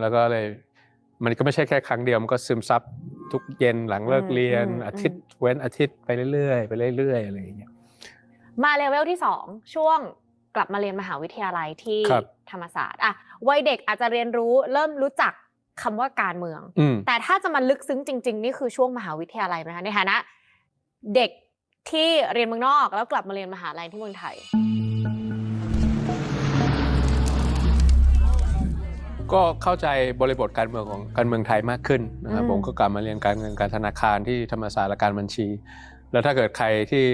แล้วก็เลยมันก็ไม่ใช่แค่ครั้งเดียวมันก็ซึมซับทุกเย็นหลังเลิกเรียนอืมอืมอาทิตย์เว้นอาทิตย์ไปเรื่อยๆไปเรื่อยๆอะไรอย่างเงี้ยมาเลเวลที่สองช่วงกลับมาเรียนมหาวิทยาลัยที่ครับธรรมศาสตร์อะวัยเด็กอาจจะเรียนรู้เริ่มรู้จักคำว่าการเมืองอืมแต่ถ้าจะมาลึกซึ้งจริง ๆ นี่คือช่วงมหาวิทยาลัยไหมคะในฐานะ เด็กที่เรียนเมืองนอกแล้วกลับมาเรียนมหาลัยที่เมืองไทย ก็เข้าใจบริบทการเมืองของการเมืองไทยมากขึ้นนะครับอืม ผมก็กลับมาเรียนการเงินการธนาคารที่ธรรมศาสตร์และการบัญชี แล้วถ้าเกิดใครที่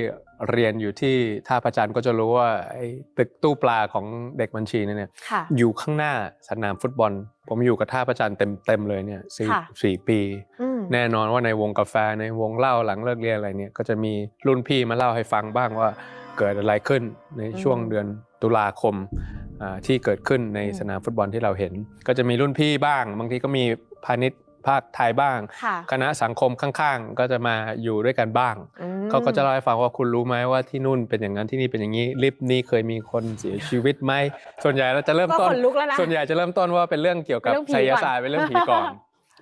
เรียนอยู่ที่ท่าพระจันทร์ก็จะรู้ว่าไอ้ตึกตู้ปลาของเด็กบัญชีเนี่ย ค่ะ อยู่ข้างหน้าสนามฟุตบอล ผมอยู่กับท่าพระจันทร์เต็มเต็มๆเลยเนี่ยสี่ค่ะ สี่ปี อืม แน่นอนว่าในวงกาแฟในวงเล่าหลังเลิกเรียนอะไรเนี่ยก็จะมีรุ่นพี่มาเล่าให้ฟังบ้างว่าเกิดอะไรขึ้นในช่วงอืม เดือนตุลาคมอ่า ที่เกิดขึ้นในอืมสนามฟุตบอลที่เราเห็น ก็จะมีรุ่นพี่บ้าง บางทีก็มีพาณิชย์ภาคไทยบ้างค่ะคณะสังคมข้างๆ ก็จะมาอยู่ด้วยกันบ้างอืมเขาก็จะเล่าให้ฟังว่าคุณรู้ไหมว่าที่นู่นเป็นอย่างนั้นที่นี่เป็นอย่างนี้ลิฟต์นี้เคยมีคนเสียชีวิตไหมส่วนใหญ่เราจะเริ่มก็ต้นขนลุกแล้วนะส่วนใหญ่จะเริ่มต้นว่าเป็นเรื่องเกี่ยวกับเรื่องผีไสยก่อนศาสตร์เป็นเรื่องผีก่อน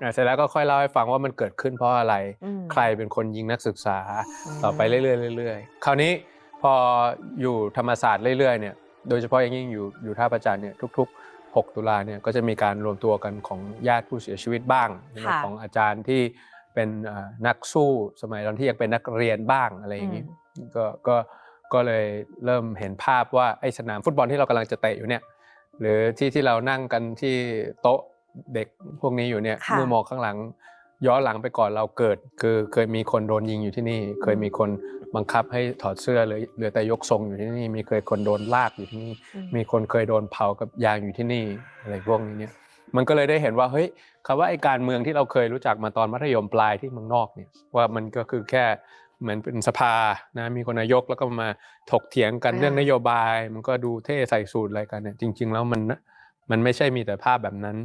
อะเสร็จแล้วก็ค่อยเล่าให้ฟังว่ามันเกิดขึ้นเพราะอะไรอืมใครเป็นคนยิงนักศึกษาต่อไปเรื่อยๆเรื่อยๆ คราวนี้พออยู่ธรรมศาสตร์เรื่อยๆเนี่ย โดยเฉพาะอย่างยิ่งอยู่อยู่ท่าประจันทร์เนี่ยทุก ๆ 6 ตุลาเนี่ยก็จะมีการรวมตัวกันของญาติผู้เสียชีวิตบ้างค่ะ ของอาจารย์ที่เป็นเอ่อนักสู้สมัยตอนที่ยังเป็นนักเรียนบ้างอะไรอย่างนี้ก็ก็ก็เลยเริ่มเห็นภาพว่าไอ้สนามฟุตบอลที่เรากำลังจะเตะอยู่เนี่ยหรือที่ที่เรานั่งกันที่โต๊ะเด็กพวกนี้อยู่เนี่ยค่ะ เมื่อมองข้างหลัง ย้อนหลังไปก่อนเราเกิด คือเคยมีคนโดนยิงอยู่ที่นี่ เคยมีคนบังคับให้ถอดเสื้อเหลือเหลือแต่ยกทรงอยู่ที่นี่ มีเคยคนโดนลากอยู่ที่นี่อืมมีคนเคยโดนเผากับยางอยู่ที่นี่อะไรพวกนี้เนี่ยมันก็เลยได้เห็นว่าเฮ้ยคำว่าไอ้การเมืองที่เราเคยรู้จักมาตอนมัธยมปลายที่เมืองนอกเนี่ยว่ามันก็คือแค่เหมือนเป็นสภานะมีคนนายกแล้วก็มาถกเถียงกันอ่าเรื่องนโยบาย มันก็ดูเท่ใส่สูตรอะไรกันเนี่ยจริง ๆ แล้วมันนะมันไม่ใช่มีแต่ภาพแบบนั้น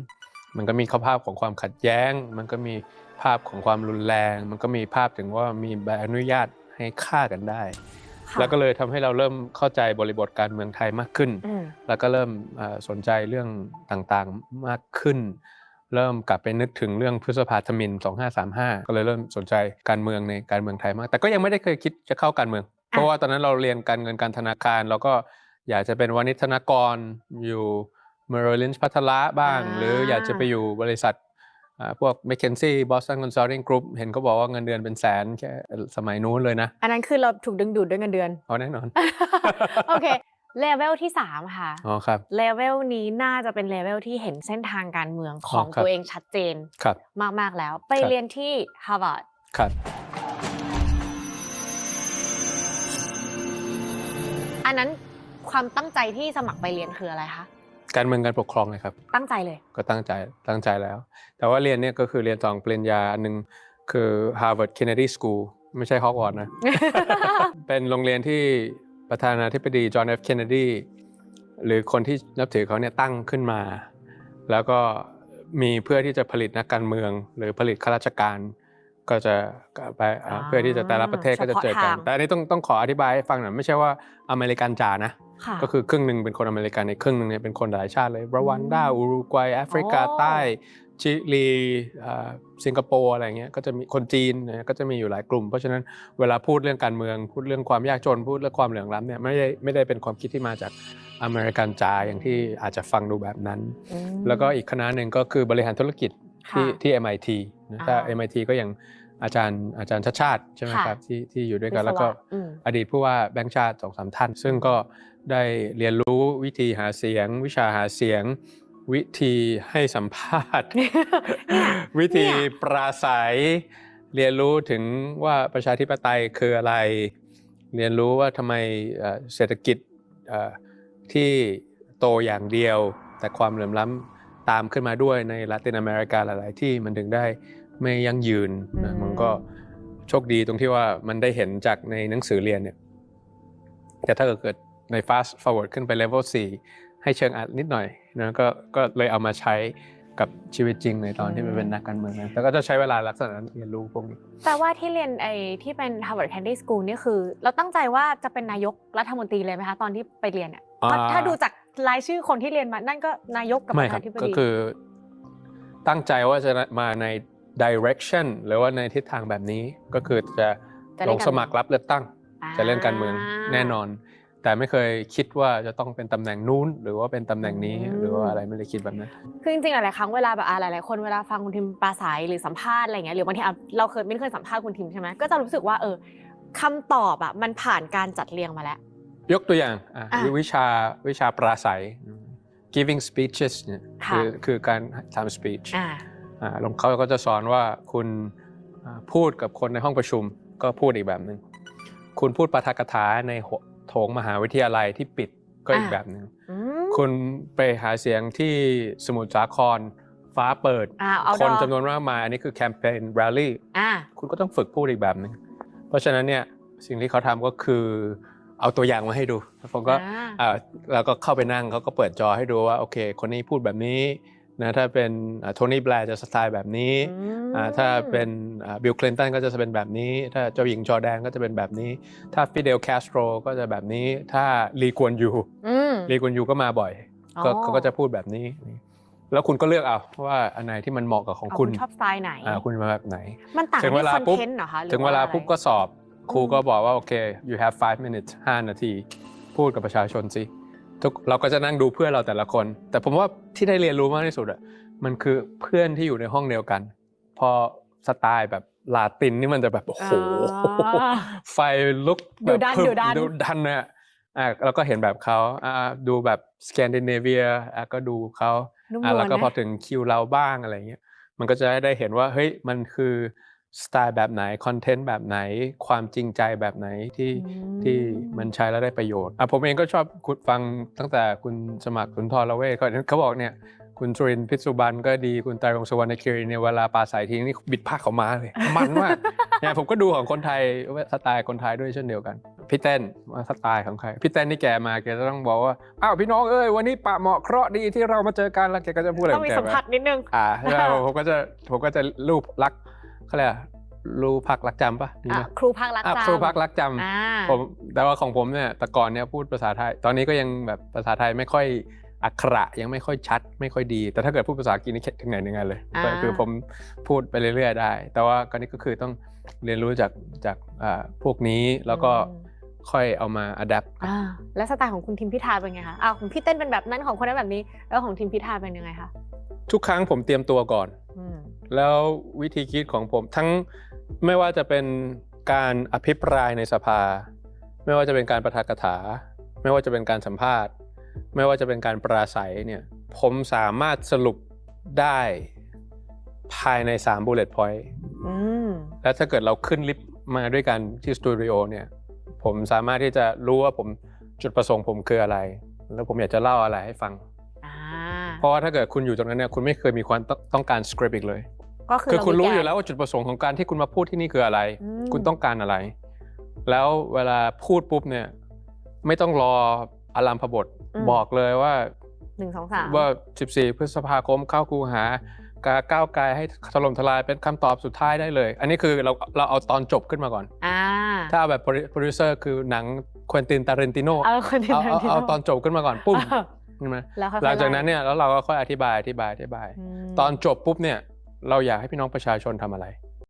มันก็มีภาพของความขัดแย้ง มันก็มีภาพของความรุนแรง มันก็มีภาพถึงว่ามีใบอนุญาตให้ฆ่ากันได้ค่ะแล้วก็เลยทำให้เราเริ่มเข้าใจบริบทการเมืองไทยมากขึ้นอืมแล้วก็เริ่มเอ่อสนใจเรื่องต่างๆมากขึ้น เริ่มกลับไปนึกถึงเรื่องพฤษภาธมิน 2535 ก็เลยเริ่มสนใจการเมืองในการเมืองไทยมาก แต่ก็ยังไม่ได้เคยคิดจะเข้าการเมือง เพราะว่าตอนนั้นเราเรียนการเงินการธนาคารเราก็อยากจะเป็นวานิชธนากรอยู่ เมอร์ลินช์พัทละบ้างอ่าหรืออยากจะไปอยู่บริษัทอ่าพวก McKinsey Boston Consulting Group เห็นเขาบอกว่าเงินเดือนเป็นแสนแค่สมัยนู้นเลยนะ อันนั้นคือเราถูกดึงดูดด้วยเงินเดือนเอาแน่นอน โอเคเลเวลที่สามค่ะอ๋อครับเลเวลนี้น่าจะเป็นเลเวลที่เห็นเส้นทางการเมืองของอ๋อครับตัวเองชัดเจนครับมาก ๆ แล้ว ไปครับเรียนที่ฮาร์วาร์ดครับอันนั้นความตั้งใจที่สมัครไปเรียนคืออะไรคะ การเมืองการปกครองเลยครับ ตั้งใจเลย ก็ตั้งใจตั้งใจแล้ว แต่ว่าเรียนเนี่ยก็คือเรียนสองปริญญาอันหนึ่งคือ Harvard Kennedy School ไม่ใช่ฮอกวอตส์นะ เป็นโรงเรียนที่ประธานาธิบดีจอห์นเอฟเคนเนดีหรือคนที่นับถือเขาเนี่ยตั้งขึ้นมา แล้วก็มีเพื่อที่จะผลิตนักการเมือง หรือผลิตข้าราชการก็จะไปอ่าอ่าเพื่อที่จะแต่ละประเทศก็จะเจอกันเฉพาะทางแต่อันนี้ต้องต้องขออธิบายให้ฟังหน่อยไม่ใช่ว่าอเมริกันจ๋านะค่ะ ก็คือครึ่งหนึ่งเป็นคนอเมริกันในครึ่งหนึ่งเนี่ยเป็นคนหลายชาติเลยรวันดาอุรุกวัยแอฟริกาอ๋อใต้ชิลีอ่าสิงคโปร์อะไรเงี้ยก็จะมีคนจีนเนี่ยก็จะมีอยู่หลายกลุ่ม เพราะฉะนั้นเวลาพูดเรื่องการเมืองพูดเรื่องความยากจนพูดเรื่องความเหลื่อมล้ำเนี่ยไม่ได้ไม่ได้เป็นความคิดที่มาจากอเมริกันจ๋าอย่างที่อาจจะฟังดูแบบนั้นอืมแล้วก็อีกคณะหนึ่งก็คือบริหารธุรกิจที่ค่ะที่ MIT นะถ้าอ่า MIT ก็อย่าง อาจารย์อาจารย์ชาติชาติใช่ไหมค่ะครับที่ที่อยู่ด้วยกันวิศวะแล้วก็อืมอดีตผู้ว่าแบงค์ชาติสองสามท่าน ซึ่งก็ได้เรียนรู้วิธีหาเสียง วิชาหาเสียง วิธีให้สัมภาษณ์เนี่ยวิธีเนี่ยปราศัย เรียนรู้ถึงว่าประชาธิปไตยคืออะไร เรียนรู้ว่าทำไมเอ่อเศรษฐกิจเอ่อที่โตอย่างเดียว แต่ความเหลื่อมล้ำตามขึ้นมาด้วยในลาตินอเมริกาหลาย ๆ ที่มันถึงได้ไม่ยั่งยืนนะอืมมัน ก็โชคดีตรงที่ว่ามันได้เห็นจากในหนังสือเรียนเนี่ยแต่ถ้าเกิดใน fast forward ขึ้นไป level 4 ให้เชิงอัดนิดหน่อยนะก็ก็เลยเอามาใช้กับชีวิตจริงในตอนที่มันเป็นนักการเมืองนะแต่ก็จะใช้เวลาลักษณะนั้นเรียนรู้พวกนี้แปลว่าที่เรียนไอ้ที่เป็น Harvard Kennedy School นี่คือ เราตั้งใจว่าจะเป็นนายกรัฐมนตรีเลยไหมคะตอนที่ไปเรียนเนี่ยอ่าเพราะถ้าดูจากรายชื่อคนที่เรียนมานั่นก็นายกกับปไม่ระคธารับนาธิบก็ดีคือ ตั้งใจว่าจะมาใน direction หรือว่าในทิศทางแบบนี้ก็คือจะจะลเล่นงการสมัครรับเลือกตั้ง จะเล่นการเมืองแน่นอน แต่ไม่เคยคิดว่าจะต้องเป็นตำแหน่งนู้น หรือว่าเป็นตำแหน่งนี้หรือว่าอะไรไม่ได้คิดแบบนั้นคือจริงๆหลายๆครั้งเวลาแบบอะหลายๆคนเวลาฟังคุณทิมปราศัยหรือสัมภาษณ์อะไรอย่างเงี้ยหรือบางทีอะเราเคยไม่เคยสัมภาษณ์คุณทิมใช่ไหมก็จะรู้สึกว่าเออคำตอบอะมันผ่านการจัดเรียงมาแล้ว ยกตัวอย่างอะอะวิชาวิชาปราศัย giving speeches เนี่ยค่ะคือคือการทำ speech อ่าอ่าลงเขาก็จะสอนว่าคุณอ่าพูดกับคนในห้องประชุมก็พูดอีกแบบหนึ่งคุณพูดปาฐกถาในโหโถงมหาวิทยาลัยที่ปิดก็อีกอ่าแบบหนึ่งอืมคุณไปหาเสียงที่สมุทรสาครฟ้าเปิดอ่าเอาคนดอจำนวนมากมายอันนี้คือแคมเปญ rally อ่าคุณก็ต้องฝึกพูดอีกแบบหนึ่งเพราะฉะนั้นเนี่ยสิ่งที่เขาทำก็คือเอาตัวอย่างมาให้ดูแล้วผมก็อ่าอ่าแล้วก็เข้าไปนั่งเขาก็เปิดจอให้ดูว่าโอเค คนนี้พูดแบบนี้ นะถ้าเป็นโทนี่แบร์จะสไตล์แบบนี้อืมอ่าถ้าเป็นบิลคลินตันก็จะเป็นแบบนี้ ถ้าเจ้าหญิงจอร์แดนก็จะเป็นแบบนี้ ถ้าฟิเดลแคสโตรก็จะแบบนี้ ถ้าลีกวนยูอืมลีกวนยูก็มาบ่อยก็อ๋อเขาก็จะพูดแบบนี้ แล้วคุณก็เลือกเอาว่าอันไหนที่มันเหมาะกับของเอาคุณชอบสไตล์ไหนอ่าคุณมาแบบไหน มันต่างถึกันงเวที่ลาคอนปุ๊บเทนต์เหรอคะหรือถึงเวลาอะไรปุ๊บก็สอบครูอืมก็บอกว่าโอเค you have five minutes 5 นาที พูดกับประชาชนสิ ทุกเราก็จะนั่งดูเพื่อนเราแต่ละคน แต่ผมว่าที่ได้เรียนรู้มากที่สุดอะมันคือเพื่อนที่อยู่ในห้องเดียวกัน พอสไตล์แบบลาตินนี่มันจะแบบโอ้โหอ่าไฟลุกดุดันแบบดุดันดุดันเนี่ยอะเราก็เห็นแบบเขาอ่าดูแบบสแกนดิเนเวียอะก็ดูเขานุ่มอะนวแล้วลก็พอนะถึงคิวเราบ้างอะไรเงี้ยมันก็จะได้เห็นว่าเฮ้ยมันคือ สไตล์แบบไหนคอนเทนต์แบบไหน ความจริงใจแบบไหนที่อืมที่มันใช้แล้วได้ประโยชน์อะผมเองก็ชอบคุณฟังตั้งแต่คุณสมัครคุณทรละเวทเขาเขาบอกเนี่ยคุณจุรินทร์พิษสุบรรณก็ดีคุณไตรรงค์สุวรรณคิรีเนี่ยเวลาปราศัยทีนี่บิดผ้าเขาวมาเลยมันมากเนี่ยผมก็ดูของคนไทยว่าสไตล์คนไทยด้วยเช่นเดียวกันพี่เต้นว่าสไตล์ของใครพี่เต้นนี่แกมาแกจะต้องบอกว่าอ้าวพี่น้องเอ้ยวันนี้ปะเหมาะเคราะห์ดีที่เรามาเจอกันแล้วแกก็จะพูดอะไรขต้อองงมีแกสัมไปผัสนิดนึงอ่าใช่ไหมผมก็จะผมก็จะรูปรัก เขาเรียกอะไรรูปพักรักจำปะมีไหมอะครูพักรักอะจำครูพักรักจอ่าำผมแต่ว่าของผมเนี่ยแต่ก่อนเนี่ยพูดภาษาไทย ตอนนี้ก็ยังแบบภาษาไทยไม่ค่อยอักขระยังไม่ค่อยชัด ไม่ค่อยดี แต่ถ้าเกิดพูดภาษาอังกฤษนี่ถึงไหนถึงไหนเลยอ่าคือผมพูดไปเรื่อยๆได้ แต่ว่าก็นี่ก็คือต้องเรียนรู้จากจากอ่าพวกนี้แล้วก็อืมค่อยเอามา adapt อ่าแล้วสไตล์ของคุณทิมพิธาเป็นไงคะอ้าวของพี่เต้นเป็นแบบนั้นของคนนั้นแบบนี้ แล้วของทิมพิธาเป็นยังไงคะทุกครั้งผมเตรียมตัวก่อน อืม แล้ววิธีคิดของผมทั้งไม่ว่าจะเป็นการอภิปรายในสภา ไม่ว่าจะเป็นการประทากถา ไม่ว่าจะเป็นการสัมภาษณ์ ไม่ว่าจะเป็นการปราศัยเนี่ยผมสามารถสรุปได้ภายใน3 bullet point อืมแล้วถ้าเกิดเราขึ้นลิฟต์มาด้วยกันที่สตูดิโอเนี่ยผมสามารถที่จะรู้ว่าผมจุดประสงค์ผมคืออะไร แล้วผมอยากจะเล่าอะไรให้ฟังอ่าเพราะว่าถ้าเกิดคุณอยู่ตรงนั้นเนี่ยคุณไม่เคยมีความต้องต้องการสคริปต์อีกเลย ก็คือคือคุณรู้เามีอยู่แล้วว่าจุดประสงค์ของการที่คุณมาพูดที่นี่คืออะไรอืมคุณต้องการอะไร แล้วเวลาพูดปุ๊บเนี่ย ไม่ต้องรออารามพบทบอกเลยว่าหนึ่งสองสามว่า14พฤษภาคมเข้าคูหากาก้าวไกลให้ถล่มทลายเป็นคำตอบสุดท้ายได้เลย อันนี้คือเราเราเอาตอนจบขึ้นมาก่อนอ่าถ้าเอาแบบโปรดิวเซอร์คือหนังควินตินตาเรนติโนเอาคนที่เอานั่เอาที่เอาโตอนจบขึ้นมาก่อนปุ้มเออใช่ไหมแล้วค่อยๆหลังจากนั้นไเนี่ยแล้วเราก็ค่อยอธิบายอธิบายอธิบายอืมตอนจบปุ๊บเนี่ย เราอยากให้พี่น้องประชาชนทำอะไร